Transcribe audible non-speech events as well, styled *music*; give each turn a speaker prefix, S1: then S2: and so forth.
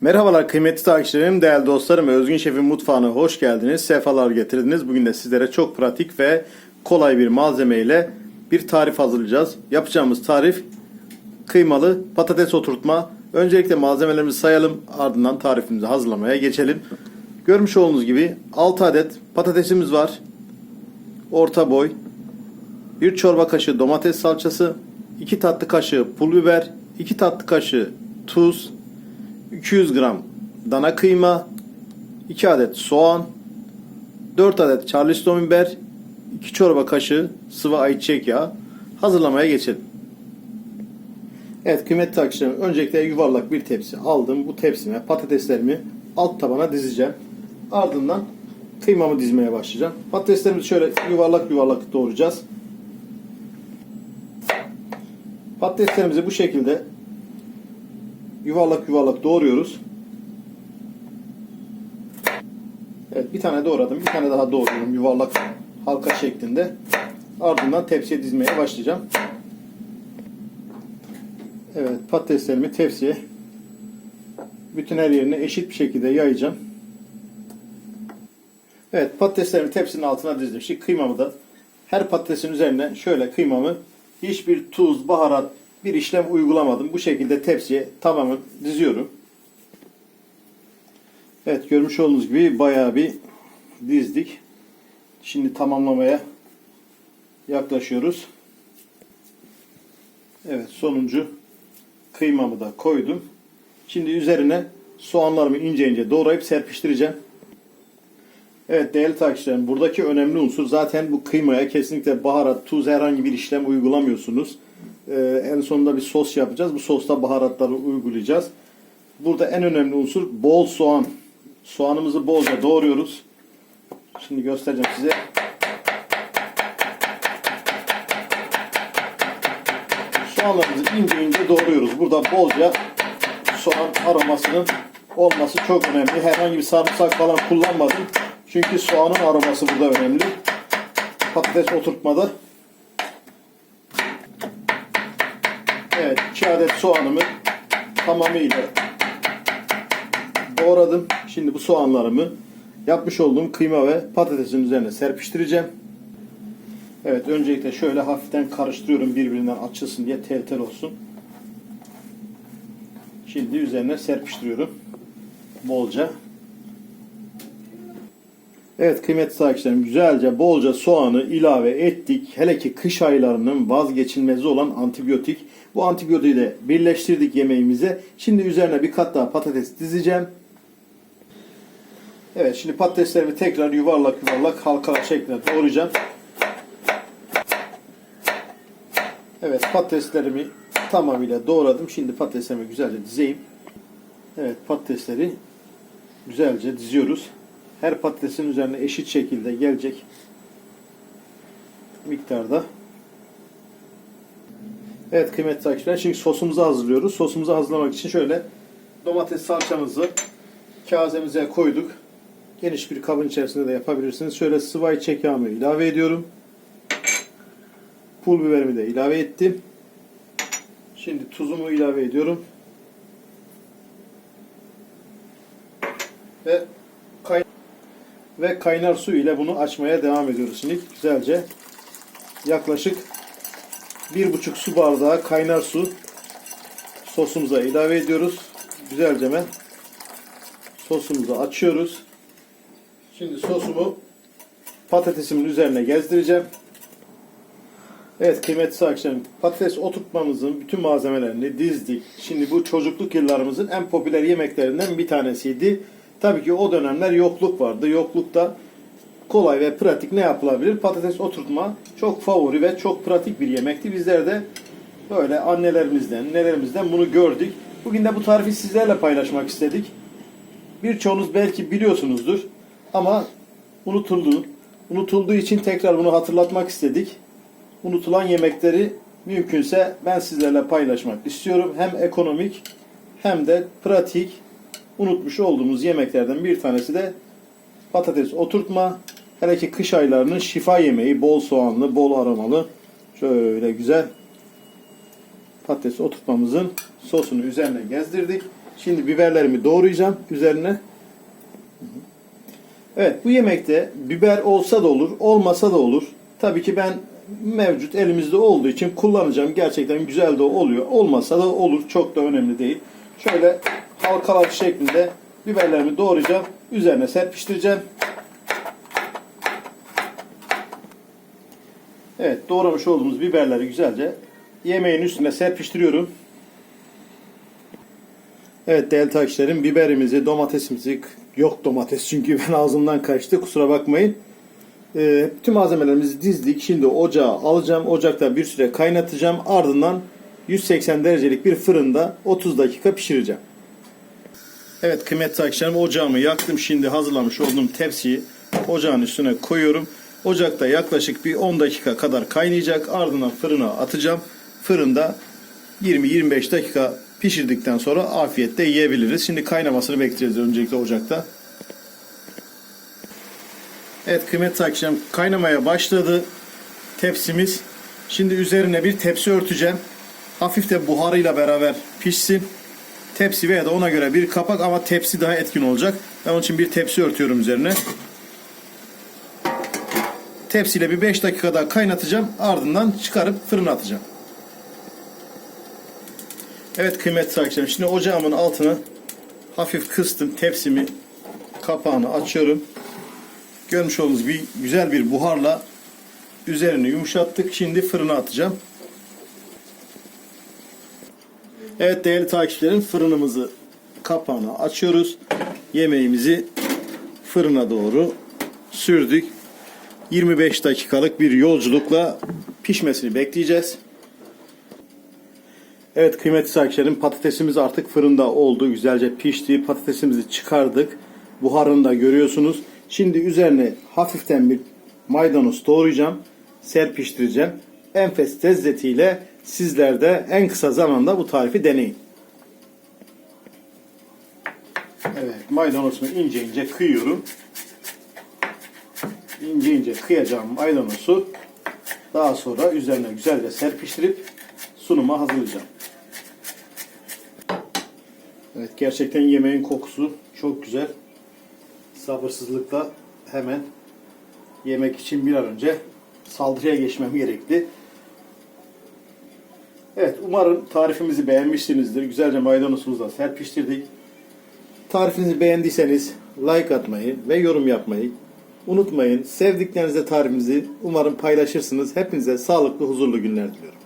S1: Merhabalar kıymetli takipçilerim, değerli dostlarım. Özgün Şef'in mutfağına hoş geldiniz. Sefalar getirdiniz. Bugün de sizlere çok pratik ve kolay bir malzeme ile bir tarif hazırlayacağız. Yapacağımız tarif kıymalı patates oturtma. Öncelikle malzemelerimizi sayalım. Ardından tarifimizi hazırlamaya geçelim. Görmüş olduğunuz gibi 6 adet patatesimiz var. Orta boy. 1 çorba kaşığı domates salçası. 2 tatlı kaşığı pul biber. 2 tatlı kaşığı tuz. 200 gram dana kıyma, 2 adet soğan, 4 adet charleston biber, 2 çorba kaşığı sıvı ayçiçek yağı hazırlamaya geçelim. Evet kıymetli takipçilerim öncelikle yuvarlak bir tepsi aldım. Bu tepsime patateslerimi alt tabana dizeceğim. Ardından kıymamı dizmeye başlayacağım. Patateslerimizi şöyle yuvarlak yuvarlak doğrayacağız. Patateslerimizi bu şekilde yuvarlak yuvarlak doğruyoruz. Evet bir tane doğradım. Bir tane daha doğruyorum yuvarlak halka şeklinde. Ardından tepsiye dizmeye başlayacağım. Evet patateslerimi tepsiye bütün her yerine eşit bir şekilde yayacağım. Evet patateslerimi tepsinin altına dizdim. Şimdi kıymamı da her patatesin üzerine şöyle kıymamı hiçbir tuz, baharat, bir işlem uygulamadım. Bu şekilde tepsiye tamamen diziyorum. Evet görmüş olduğunuz gibi bayağı bir dizdik. Şimdi tamamlamaya yaklaşıyoruz. Evet sonuncu kıymamı da koydum. Şimdi üzerine soğanlarımı ince ince doğrayıp serpiştireceğim. Evet değerli takipçilerim buradaki önemli unsur zaten bu kıymaya kesinlikle baharat, tuz herhangi bir işlem uygulamıyorsunuz. Ee, en sonunda bir sos yapacağız. Bu sosta baharatları uygulayacağız. Burada en önemli unsur bol soğan. Soğanımızı bolca doğruyoruz. Şimdi göstereceğim size. Soğanlarımızı ince ince doğruyoruz. Burada bolca soğan aromasının olması çok önemli. Herhangi bir sarımsak falan kullanmadım. Çünkü soğanın aroması burada önemli. Patates oturtmada. Evet, 2 adet soğanımı tamamıyla doğradım. Şimdi bu soğanlarımı yapmış olduğum kıyma ve patatesin üzerine serpiştireceğim. Evet, öncelikle şöyle hafiften karıştırıyorum birbirinden açılsın diye tel tel olsun. Şimdi üzerine serpiştiriyorum. Bolca. Evet kıymetli takipçilerim güzelce bolca soğanı ilave ettik. Hele ki kış aylarının vazgeçilmezi olan antibiyotik. Bu antibiyotiği de birleştirdik yemeğimize. Şimdi üzerine bir kat daha patates dizeceğim. Evet şimdi patateslerimi tekrar yuvarlak yuvarlak halkalar şeklinde doğrayacağım. Evet patateslerimi tamamıyla doğradım. Şimdi patateslerimi güzelce dizeyim. Evet patatesleri güzelce diziyoruz. Her patatesin üzerine eşit şekilde gelecek miktarda. Evet kıymetli takipçiler şimdi sosumuzu hazırlıyoruz. Sosumuzu hazırlamak için şöyle domates salçamızı kazemize koyduk. Geniş bir kabın içerisinde de yapabilirsiniz. Şöyle sıvı ayçiçek ilave ediyorum. Pul biberimi de ilave ettim. Şimdi tuzumu ilave ediyorum. Ve kay ve kaynar su ile bunu açmaya devam ediyoruz. Şimdi güzelce yaklaşık bir buçuk su bardağı kaynar su sosumuza ilave ediyoruz. Güzelce hemen sosumuzu açıyoruz. Şimdi sosumu patatesimin üzerine gezdireceğim. Evet kıymetli takipçilerim patates oturtmamızın bütün malzemelerini dizdik. Şimdi bu çocukluk yıllarımızın en popüler yemeklerinden bir tanesiydi. Tabii ki o dönemler yokluk vardı. Yoklukta kolay ve pratik ne yapılabilir? Patates oturtma çok favori ve çok pratik bir yemekti. Bizler de böyle annelerimizden, nelerimizden bunu gördük. Bugün de bu tarifi sizlerle paylaşmak istedik. Birçoğunuz belki biliyorsunuzdur ama unutuldu. Unutulduğu için tekrar bunu hatırlatmak istedik. Unutulan yemekleri mümkünse ben sizlerle paylaşmak istiyorum. Hem ekonomik hem de pratik unutmuş olduğumuz yemeklerden bir tanesi de patates oturtma. Hele ki kış aylarının şifa yemeği. Bol soğanlı, bol aromalı. Şöyle güzel patates oturtmamızın sosunu üzerine gezdirdik. Şimdi biberlerimi doğrayacağım üzerine. Evet bu yemekte biber olsa da olur, olmasa da olur. Tabii ki ben mevcut elimizde olduğu için kullanacağım. Gerçekten güzel de oluyor. Olmasa da olur. Çok da önemli değil. Şöyle halkalar şeklinde biberlerimi doğrayacağım. Üzerine serpiştireceğim. Evet doğramış olduğumuz biberleri güzelce yemeğin üstüne serpiştiriyorum. Evet değerli takipçilerim biberimizi, domatesimizi yok domates çünkü *laughs* ben ağzımdan kaçtı kusura bakmayın. Ee, tüm malzemelerimizi dizdik. Şimdi ocağa alacağım. Ocakta bir süre kaynatacağım. Ardından 180 derecelik bir fırında 30 dakika pişireceğim. Evet kıymetli takipçilerim ocağımı yaktım. Şimdi hazırlamış olduğum tepsiyi ocağın üstüne koyuyorum. Ocakta yaklaşık bir 10 dakika kadar kaynayacak. Ardından fırına atacağım. Fırında 20-25 dakika pişirdikten sonra afiyetle yiyebiliriz. Şimdi kaynamasını bekleyeceğiz öncelikle ocakta. Evet kıymetli takipçilerim kaynamaya başladı tepsimiz. Şimdi üzerine bir tepsi örteceğim. Hafif de buharıyla beraber pişsin. Tepsi veya da ona göre bir kapak ama tepsi daha etkin olacak. Ben onun için bir tepsi örtüyorum üzerine. Tepsiyle bir 5 dakika daha kaynatacağım. Ardından çıkarıp fırına atacağım. Evet kıymetli takipçilerim. Şimdi ocağımın altını hafif kıstım. Tepsimi kapağını açıyorum. Görmüş olduğunuz bir güzel bir buharla üzerini yumuşattık. Şimdi fırına atacağım. Evet değerli takipçilerim fırınımızı kapağını açıyoruz. Yemeğimizi fırına doğru sürdük. 25 dakikalık bir yolculukla pişmesini bekleyeceğiz. Evet kıymetli takipçilerim patatesimiz artık fırında oldu. Güzelce pişti. Patatesimizi çıkardık. Buharını da görüyorsunuz. Şimdi üzerine hafiften bir maydanoz doğrayacağım. Serpiştireceğim. Enfes lezzetiyle sizler de en kısa zamanda bu tarifi deneyin. Evet maydanozumu ince ince kıyıyorum. İnce ince kıyacağım maydanozu daha sonra üzerine güzelce serpiştirip sunuma hazırlayacağım. Evet gerçekten yemeğin kokusu çok güzel. Sabırsızlıkla hemen yemek için bir an önce saldırıya geçmem gerekti. Evet umarım tarifimizi beğenmişsinizdir. Güzelce maydanozumuzu da serpiştirdik. Tarifinizi beğendiyseniz like atmayı ve yorum yapmayı unutmayın. Sevdiklerinizle tarifimizi umarım paylaşırsınız. Hepinize sağlıklı, huzurlu günler diliyorum.